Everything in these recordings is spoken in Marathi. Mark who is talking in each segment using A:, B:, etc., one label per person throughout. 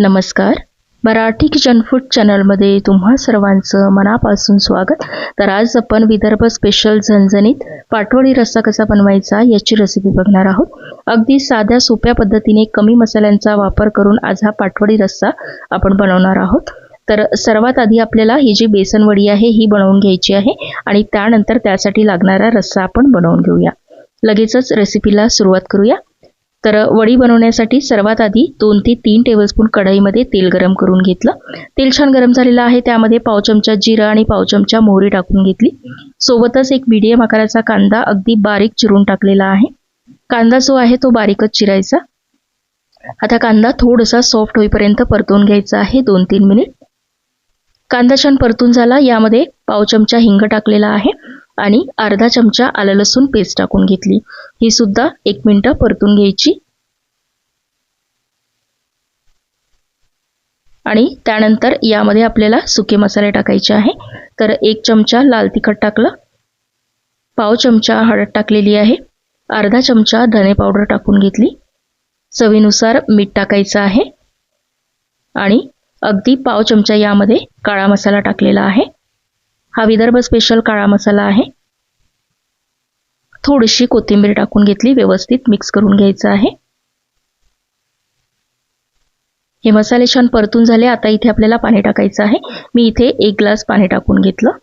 A: नमस्कार. मराठी किचन फूड चॅनलमध्ये तुम्हा सर्वांचं मनापासून स्वागत. तर आज आपण विदर्भ स्पेशल झणझणीत पाटवडी रस्सा कसा बनवायचा याची रेसिपी बघणार आहोत. अगदी साध्या सोप्या पद्धतीने कमी मसाल्यांचा वापर करून आज हा पाटवडी रस्सा आपण बनवणार आहोत. तर सर्वात आधी आपल्याला ही जी बेसनवडी आहे ही बनवून घ्यायची आहे आणि त्यानंतर त्यासाठी लागणारा रस्सा आपण बनवून घेऊया. लगेचच रेसिपीला सुरुवात करूया. तर वडी बनवण्यासाठी सर्वात आधी दोन ते तीन टेबलस्पून कढईमध्ये तेल गरम करून घेतलं. तेल छान गरम झालेलं आहे त्यामध्ये पाव चमचा जिरं आणि पाव चमचा मोहरी टाकून घेतली. सोबतच एक मीडियम आकाराचा कांदा अगदी बारीक चिरून टाकलेला आहे. कांदा जो आहे तो बारीकच चिरायचा. आता कांदा थोडासा सॉफ्ट होईपर्यंत परतून घ्यायचा आहे दोन तीन मिनिट कांदा छान परतून झाला यामध्ये पाव चमचा हिंग टाकलेला आहे. आणि अर्धा चमचा आलं लसूण पेस्ट टाकून घेतली. ही सुद्धा एक मिनटं परतून घ्यायची. आणि त्यानंतर यामध्ये आपल्याला सुके मसाले टाकायचे आहे. तर एक चमचा लाल तिखट टाकलं. पाव चमचा हळद टाकलेली आहे. अर्धा चमचा धने पावडर टाकून घेतली. चवीनुसार मीठ टाकायचं आहे. आणि अगदी पाव चमचा यामध्ये काळा मसाला टाकलेला आहे. हा विदर्भ स्पेशल काळा मसाला आहे. थोडीशी कोथिंबीर टाकून घेतली व्यवस्थित मिक्स करून घ्यायचं आहे. हे मसाले छान परतून झाले आता इथे आपल्याला पाणी टाकायचं आहे. मी इथे एक ग्लास पाणी टाकून घेतलं.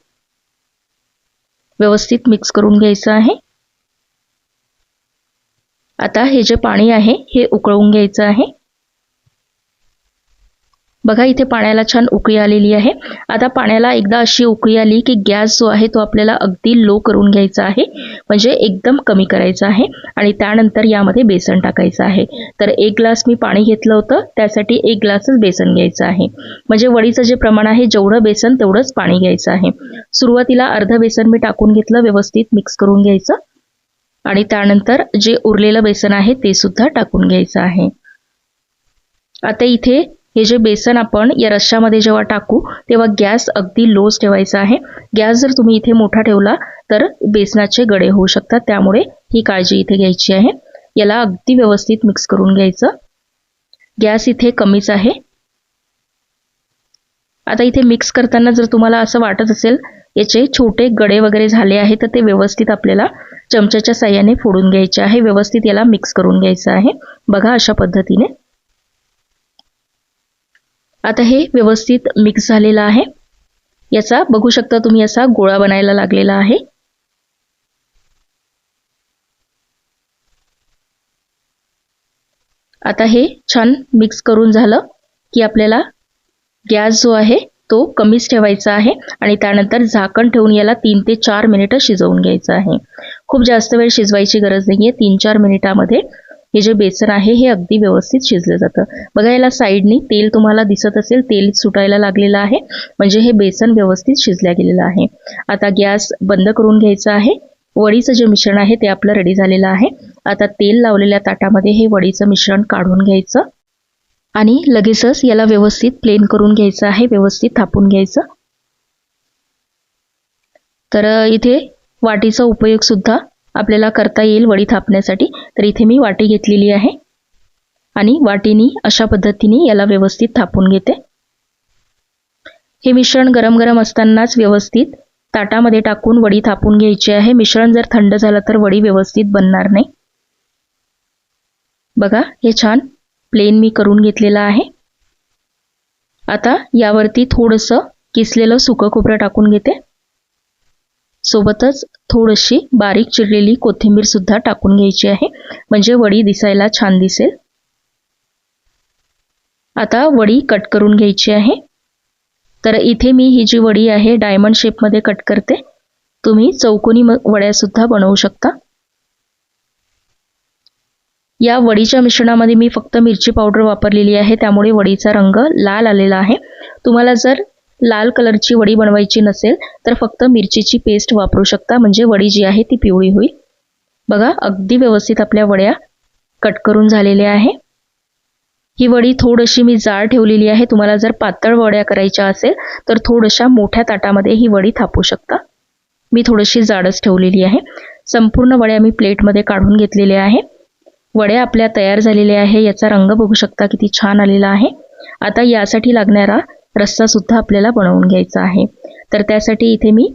A: व्यवस्थित मिक्स करून घ्यायचं आहे. आता हे जे पाणी आहे हे उकळवून घ्यायचं आहे. बघा इथे पाण्याला छान उकळी आलेली आहे. आता पाण्याला एकदा अशी उकळी आली की गॅस जो आहे तो आपल्याला अगदी लो करून घ्यायचा आहे. म्हणजे एकदम कमी करायचा आहे आणि त्यानंतर यामध्ये बेसन टाकायचं आहे. तर एक ग्लास मी पाणी घेतलं होतं त्यासाठी एक ग्लासच बेसन घ्यायचं आहे. म्हणजे वडीचं जे प्रमाण आहे जेवढं बेसन तेवढंच पाणी घ्यायचं आहे. सुरुवातीला अर्ध बेसन मी टाकून घेतलं व्यवस्थित मिक्स करून घ्यायचं. आणि त्यानंतर जे उरलेलं बेसन आहे ते सुद्धा टाकून घ्यायचं आहे. आता इथे हे जे बेसन आपण या रश्श्यामध्ये जेव्हा टाकू तेव्हा गॅस अगदी लोच ठेवायचा आहे. गॅस जर तुम्ही इथे मोठा ठेवला तर बेसनाचे गडे होऊ शकतात. त्यामुळे ही काळजी इथे घ्यायची आहे. याला अगदी व्यवस्थित मिक्स करून घ्यायचं. गॅस इथे कमीच आहे. आता इथे मिक्स करताना जर तुम्हाला असं वाटत असेल याचे छोटे गडे वगैरे झाले आहे तर ते व्यवस्थित आपल्याला चमच्याच्या साह्याने फोडून घ्यायचे आहे. व्यवस्थित याला मिक्स करून घ्यायचं आहे. बघा अशा पद्धतीने. आता हे व्यवस्थित मिक्स झालेलं आहे. याचा बघू शकता तुम्ही असा गोळा बनायला लागलेला आहे. आता हे छान मिक्स करून झालं की आपल्याला गॅस जो आहे तो कमीच ठेवायचा आहे आणि त्यानंतर झाकण ठेवून याला तीन ते चार मिनिटं शिजवून घ्यायचं आहे. खूप जास्त वेळ शिजवायची गरज नाही आहे तीन चार मिनिटामध्ये हे जे बेसन आहे हे अगदी व्यवस्थित शिजलं जातं. बघा याला साईडनी तेल तुम्हाला दिसत असेल तेल सुटायला लागलेलं आहे. म्हणजे हे बेसन व्यवस्थित शिजल्या गेलेलं आहे. आता गॅस बंद करून घ्यायचा आहे. वडीचं जे मिश्रण आहे ते आपलं रेडी झालेलं आहे. आता तेल लावलेल्या ताटामध्ये हे वडीचं मिश्रण काढून घ्यायचं. आणि लगेचच याला व्यवस्थित प्लेन करून घ्यायचं आहे व्यवस्थित थापून घ्यायचं. तर इथे वाटीचा उपयोग सुद्धा आपल्याला करता येईल वडी थापण्यासाठी. तर इथे मी वाटी घेतलेली आहे. आणि वाटीनी अशा पद्धतीने याला व्यवस्थित थापून घेते. हे मिश्रण गरम गरम असतानाच व्यवस्थित ताटामध्ये टाकून वडी थापून घ्यायची आहे. मिश्रण जर थंड झालं तर वडी व्यवस्थित बनणार नाही. बघा हे छान प्लेन मी करून घेतलेलं आहे. आता यावरती थोडंसं किसलेलं सुकं खोबरं टाकून घेते. सोबतच थोडीशी बारीक चिरलेली कोथिंबीर सुद्धा टाकून घ्यायची आहे. म्हणजे वडी दिसायला छान दिसेल. आता वडी कट करून घ्यायची आहे. तर इथे मी ही जी वडी आहे डायमंड शेपमध्ये कट करते. तुम्ही चौकोनी वड्यासुद्धा बनवू शकता. या वडीच्या मिश्रणामध्ये मी फक्त मिरची पावडर वापरलेली आहे. त्यामुळे वडीचा रंग लाल आलेला आहे. तुम्हाला जर लाल कलरची वडी बनवायची नसेल तर फक्त मिरचीची पेस्ट वापरू शकता. म्हणजे वडी जी आहे ती पिवळी होईल. बघा अगदी व्यवस्थित आपल्या वड्या कट करून झालेल्या आहे. ही वडी थोडीशी मी जाड ठेवलेली आहे. तुम्हाला जर पातळ वड्या करायच्या असेल तर थोड्याशा मोठ्या ताटामध्ये ही वडी थापू शकता. मी थोडीशी जाडच ठेवलेली आहे. संपूर्ण वड्या मी प्लेटमध्ये काढून घेतलेल्या आहे. वड्या आपल्या तयार झालेल्या आहे. याचा रंग बघू शकता किती छान आलेला आहे. आता यासाठी लागणारा रस्सासुद्धा आपल्याला बनवून घ्यायचा आहे. तर त्यासाठी इथे मी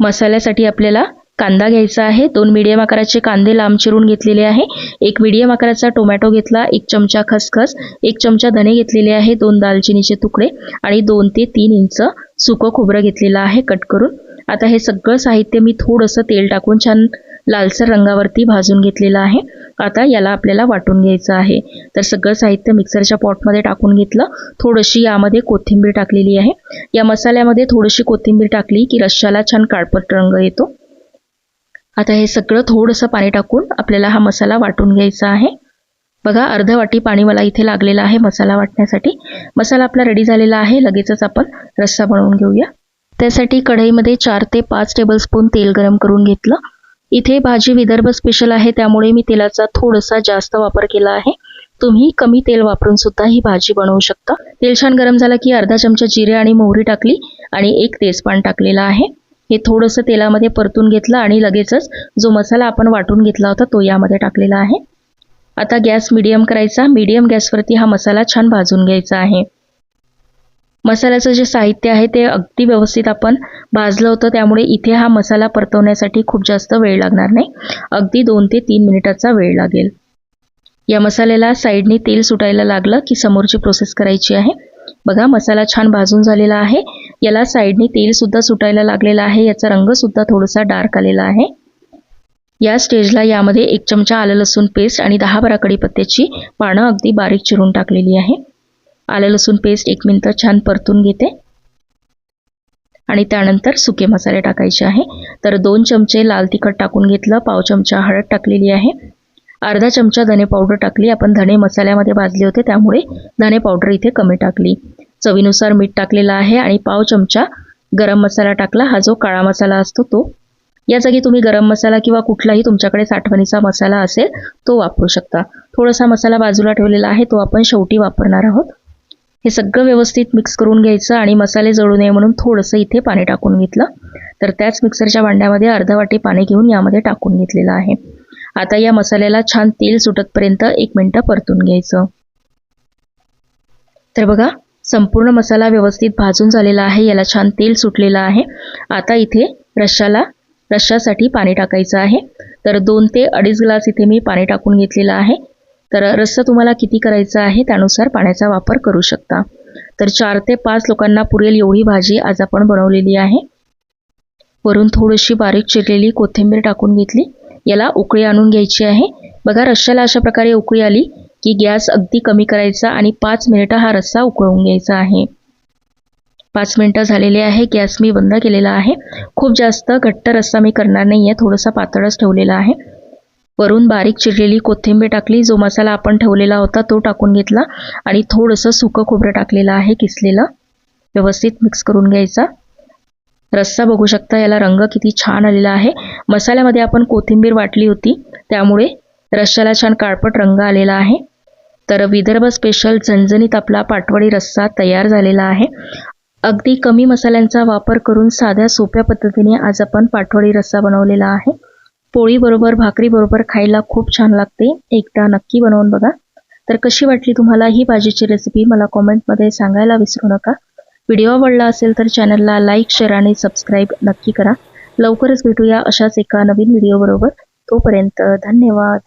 A: मसाल्यासाठी आपल्याला कांदा घ्यायचा आहे. दोन मिडियम आकाराचे कांदे लांब चिरून घेतलेले आहे. एक मिडियम आकाराचा टोमॅटो घेतला एक चमचा खसखस एक चमचा धने घेतलेले आहे दोन दालचिनीचे तुकडे आणि दोन ते तीन इंच सुकं खोबरं घेतलेलं आहे कट करून. आता हे सगळं साहित्य मी थोडंसं तेल टाकून छान लालसर रंगावरती भाजून घेतलेलं आहे. आता याला आपल्याला वाटून घ्यायचं आहे. तर सगळं साहित्य मिक्सरच्या पॉटमध्ये टाकून घेतलं. थोडीशी यामध्ये कोथिंबीर टाकलेली आहे. या मसाल्यामध्ये थोडीशी कोथिंबीर टाकली की रश्श्याला छान काळपट रंग येतो. आता हे सगळं थोडंसं पाणी टाकून आपल्याला हा मसाला वाटून घ्यायचा आहे. बघा अर्ध वाटी पाणी मला इथे लागलेलं आहे मसाला वाटण्यासाठी. मसाला आपला रेडी झालेला आहे. लगेचच आपण रस्सा बनवून घेऊया. त्यासाठी कढईमध्ये चार ते पाच टेबलस्पून तेल गरम करून घेतलं. इथे भाजी विदर्भ स्पेशल आहे त्यामुळे मी तेलाचा थोडासा जास्त वापर केला आहे. तुम्ही कमी तेल वापरून सुद्धा ही भाजी बनवू शकता. तेल छान गरम झालं की अर्धा चमचा जिरे आणि मोहरी टाकली आणि एक तेजपान टाकलेला आहे. हे थोडंसं तेलामध्ये परतून घेतलं आणि लगेचच जो मसाला आपण वाटून घेतला होता तो यामध्ये टाकलेला आहे. आता गॅस मिडियम करायचा. मिडियम गॅसवरती हा मसाला छान भाजून घ्यायचा आहे. मसाल्याचं जे साहित्य आहे ते अगदी व्यवस्थित आपण भाजलं होतं त्यामुळे इथे हा मसाला परतवण्यासाठी खूप जास्त वेळ लागणार नाही. अगदी दोन ते तीन मिनिटाचा वेळ लागेल. या मसाल्याला साईडने तेल सुटायला लागलं की समोरची प्रोसेस करायची आहे. बघा मसाला छान भाजून झालेला आहे. याला साईडने तेलसुद्धा सुटायला लागलेला आहे. याचा रंगसुद्धा थोडासा डार्क आलेला आहे. या स्टेजला यामध्ये एक चमचा आलं लसूण पेस्ट आणि दहा बारा कडीपत्त्याची पानं अगदी बारीक चिरून टाकलेली आहे. आलं लसूण पेस्ट एक मिनटं छान परतून घेते. आणि त्यानंतर सुके मसाले टाकायचे आहे. तर दोन चमचे लाल तिखट टाकून घेतलं. पाव चमचा हळद टाकलेली आहे. अर्धा चमचा धने पावडर टाकली. आपण धने मसाल्यामध्ये भाजले होते. त्यामुळे धने पावडर इथे कमी टाकली. चवीनुसार मीठ टाकलेलं आहे आणि पाव चमचा गरम मसाला टाकला. हा जो काळा मसाला असतो तो. या जागी तुम्ही गरम मसाला किंवा कुठलाही तुमच्याकडे साठवणीचा मसाला असेल तो वापरू शकता. थोडासा मसाला बाजूला ठेवलेला आहे. तो आपण शेवटी वापरणार आहोत. हे सगळं व्यवस्थित मिक्स करून घ्यायचं आणि मसाले जळू नये म्हणून थोडंसं इथे पाणी टाकून घेतलं. तर त्याच मिक्सरच्या भांड्यामध्ये अर्धा वाटी पाणी घेऊन यामध्ये टाकून घेतलेलं आहे. आता या मसाल्याला छान तेल सुटतपर्यंत एक मिनटं परतून घ्यायचं. तर बघा संपूर्ण मसाला व्यवस्थित भाजून झालेला आहे याला छान तेल सुटलेलं आहे. आता इथे रश्शाला रश्शासाठी पाणी टाकायचं आहे. तर दोन ते अडीच ग्लास इथे मी पाणी टाकून घेतलेलं आहे. तर रस्सा तुम्हाला किती करायचा आहे त्यानुसार पाण्याचा वापर करू शकता. तर चार ते पाच लोकांना पुरेल एवढी भाजी आज आपण बनवलेली आहे. वरून थोडीशी बारीक चिरलेली कोथिंबीर टाकून घेतली. याला उकळी आणून घ्यायची आहे. बघा रश्श्याला अशा प्रकारे उकळी आली की गॅस अगदी कमी करायचा आणि पाच मिनिटं हा रस्सा उकळून घ्यायचा आहे. पाच मिनटं झालेले आहे. गॅस मी बंद केलेला आहे. खूप जास्त घट्ट रस्सा मी करणार नाही आहे थोडासा पातळच ठेवलेला आहे. वरून बारीक चिरलेली कोथिंबीर टाकली. जो मसाला आपण ठेवलेला होता तो टाकून घेतला आणि थोडंसं सुकं खोबरं टाकलेलं आहे किसलेलं. व्यवस्थित मिक्स करून घ्यायचा. रस्सा बघू शकता याला रंग किती छान आलेला आहे. मसाल्यामध्ये आपण कोथिंबीर वाटली होती त्यामुळे रश्श्याला छान काळपट रंग आलेला आहे. तर विदर्भ स्पेशल झणझणीत आपला पाटवडी रस्सा तयार झालेला आहे. अगदी कमी मसाल्यांचा वापर करून साध्या सोप्या पद्धतीने आज आपण पाटवडी रस्सा बनवलेला आहे. पोळीबरोबर भाकरीबरोबर खायला खूप छान लागते. एकदा नक्की बनवून बघा. तर कशी वाटली तुम्हाला ही भाजीची रेसिपी मला कॉमेंटमध्ये सांगायला विसरू नका. व्हिडिओ आवडला असेल तर चॅनलला लाईक शेअर आणि सबस्क्राईब नक्की करा. लवकरच भेटूया अशाच एका नवीन व्हिडिओबरोबर तोपर्यंत धन्यवाद.